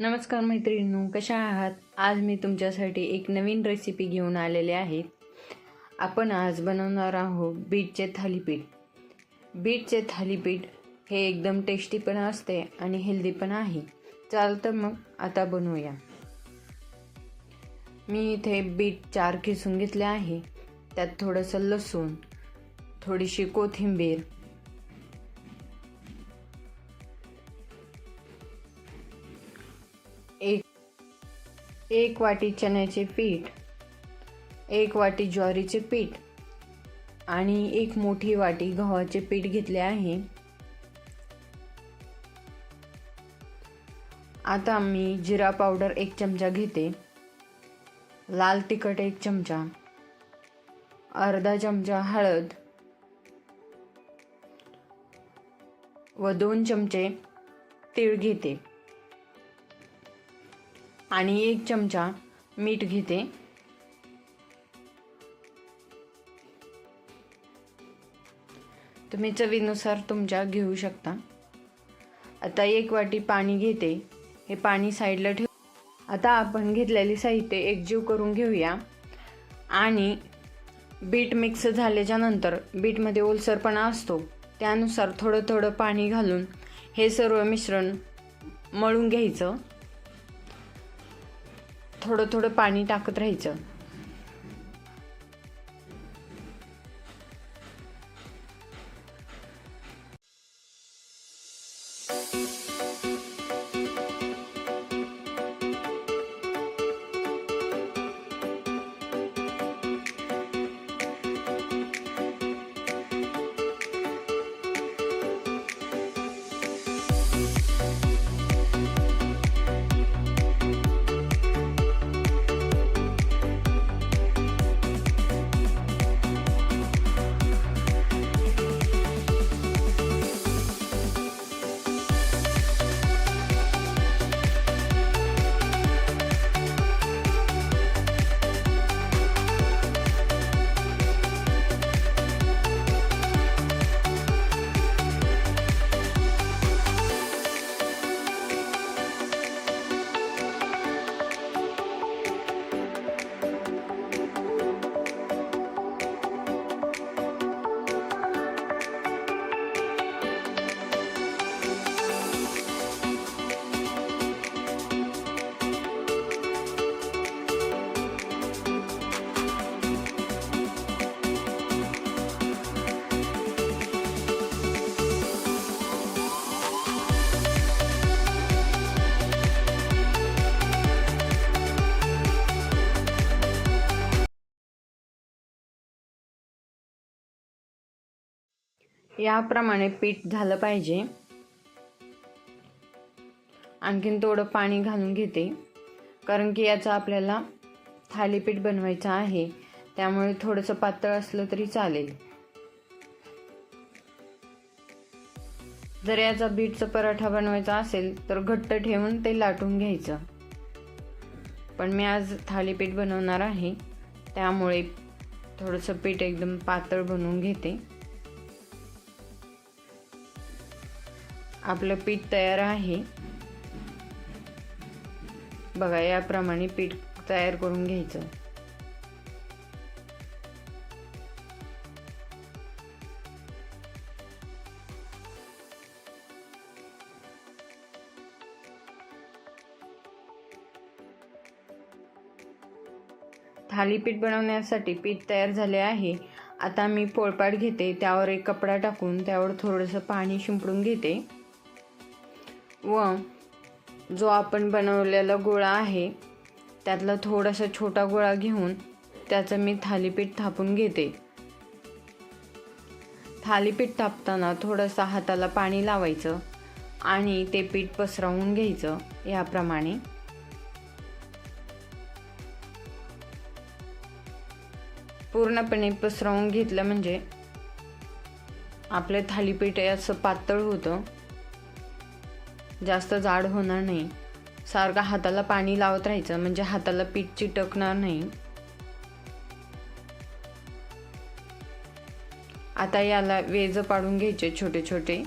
नमस्कार मैत्रिणींनो कशा आहात? आज मी तुमच्यासाठी एक नवीन रेसिपी घेऊन आलेले आहे. आपण आज बनवणार आहोत बीटचे थालीपीठ. बीटचे थालीपीठ हे एकदम टेस्टी पण असते आणि हेल्दी पण आहे. चालतं मग आता बनवूया. मी इथे बीट चार किसून घेतले आहे. त्यात थोडंसं लसूण थोडीशी कोथिंबीर एक वाटी चण्याचे पीठ एक वाटी ज्वारीचे पीठ आणि एक मोठी वाटी गव्हाचे पीठ घेतले आहे. आता मी जिरा पावडर एक चमचा घेते. लाल तिखट एक चमचा. अर्धा चमचा हळद व दोन चमचे तीळ घेते. आणि एक चमचा मीठ घेते. तुम्ही चवीनुसार तुमच्या घेऊ शकता. आता एक वाटी पाणी घेते. हे पाणी साईडला ठेव आता आपण घेतलेली साहित्य एकजीव करून घेऊया. आणि बीट मिक्स झाल्याच्यानंतर बीटमध्ये ओलसरपणा असतो. त्यानुसार थोडं थोडं पाणी घालून हे सर्व मिश्रण मळून घ्यायचं. थोडं थोडं पाणी टाकत राहायचं. याप्रमाणे पीठ झालं पाहिजे. आणखीन थोडं पाणी घालून घेते. कारण की याचा आपल्याला थालीपीठ बनवायचं आहे. त्यामुळे थोडंसं पातळ असलं तरी चालेल. जर याचा बीटचा पराठा बनवायचा असेल तर घट्ट ठेवून ते लाटून घ्यायचं. पण मी आज थालीपीठ बनवणार आहे. त्यामुळे थोडंसं पीठ एकदम पातळ बनवून घेते. आपलं पीठ तयार आहे. बघा याप्रमाणे पीठ तयार करून घ्यायचं. थालीपीठ बनवण्यासाठी पीठ तयार झाले आहे. आता मी पोळपाट घेते त्यावर एक कपडा टाकून त्यावर थोडंसं पाणी शिंपडून घेते. व जो आपण बनवलेला गोळा आहे त्यातला थोडासा छोटा गोळा घेऊन त्याचं मी थालीपीठ थापून घेते. थालीपीठ थापताना थोडंसं हाताला पाणी लावायचं आणि ते पीठ पसरवून घ्यायचं याप्रमाणे. पूर्णपणे पसरवून घेतलं म्हणजे आपलं थालीपीठ असं पातळ होतं. जास्त जाड होणार नाही. सारखं हाताला पाणी लावत राहायचं म्हणजे हाताला पीठ चिटकणार नाही. आता याला वेज पाडून घ्यायचे छोटे छोटे.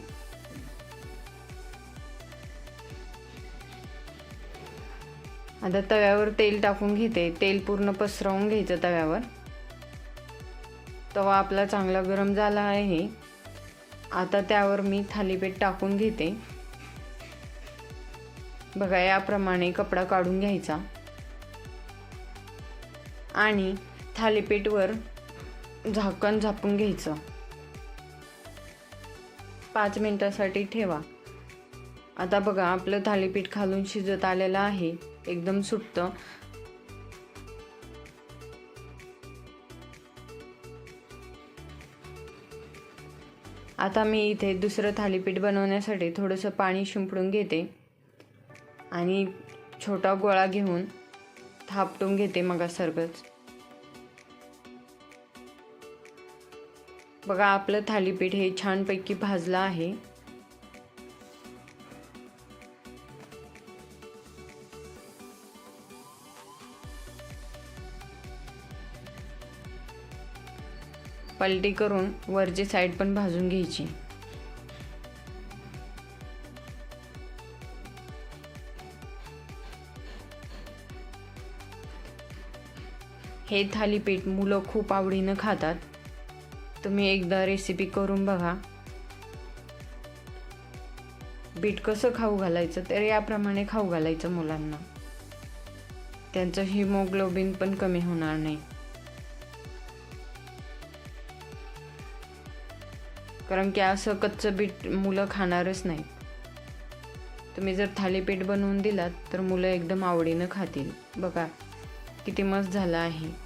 आता तव्यावर तेल टाकून घेते. तेल पूर्ण पसरवून घ्यायचं तव्यावर. तवा आपला चांगला गरम झाला आहे. आता त्यावर मी थालीपीठ टाकून घेते. बघा याप्रमाणे कपडा काढून घ्यायचा. आणि थालीपीठवर झाकण झापून घ्यायचं. पाच मिनटासाठी ठेवा. आता बघा आपलं थालीपीठ खालून शिजत आलेलं आहे. एकदम सुटतं आता मी इथे दुसरं थालीपीठ बनवण्यासाठी थोडंसं पाणी शिंपडून घेते. आणि छोटा गोळा घेऊन थापटून घेते मगासारखंच बघा आपलं थालीपीठ हे छानपैकी भाजलं आहे. पलटी करून वरची साईड पण भाजून घ्यायची. हे थालीपीठ मुलं खूप आवडीनं खातात. तुम्ही एकदा रेसिपी करून बघा. पीठ कसं खाऊ घालायचं तर याप्रमाणे खाऊ घालायचं मुलांना. त्यांचं हिमोग्लोबिन पण कमी होणार नाही. कारण की असं कच्चं बीट मुलं खाणारच नाही तुम्ही जर थालीपीठ बनवून दिलात तर मुलं एकदम आवडीनं खातील. बघा किती मस्त झालं आहे.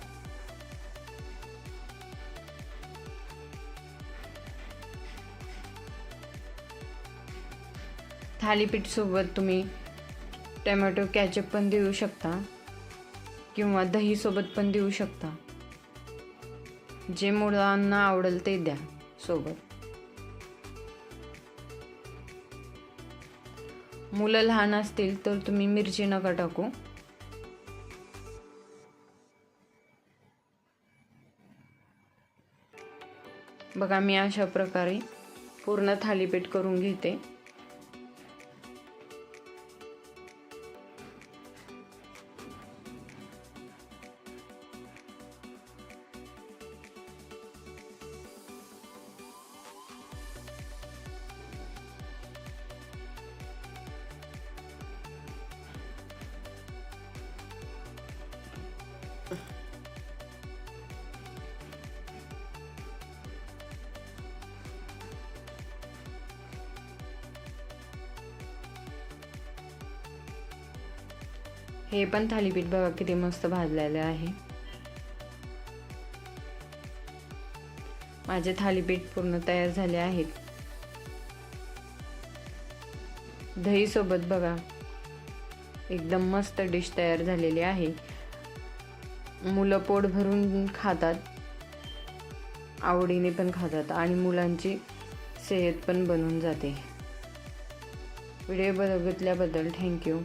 थालीपीठसोबत तुम्ही टमॅटो कॅचअप पण देऊ शकता. किंवा दहीसोबत पण देऊ शकता. जे मुलांना आवडेल ते द्या सोबत. मुलं लहान असतील तर तुम्ही मिरची नका टाकू. बघा मी अशा प्रकारे पूर्ण थालीपीठ करून घेते. हे पण थालीपीठ बघा किती मस्त भाजलेलं आहे. माझे थालीपीठ पूर्ण तयार झाले आहेत. दही सोबत बघा. एकदम मस्त डिश तयार झालेली आहे. मुलं पोट भरून खातात. आवडीने पण खातात आणि मुलांची सेहत पण बनून जाते. व्हिडिओ बघितल्याबद्दल थँक्यू.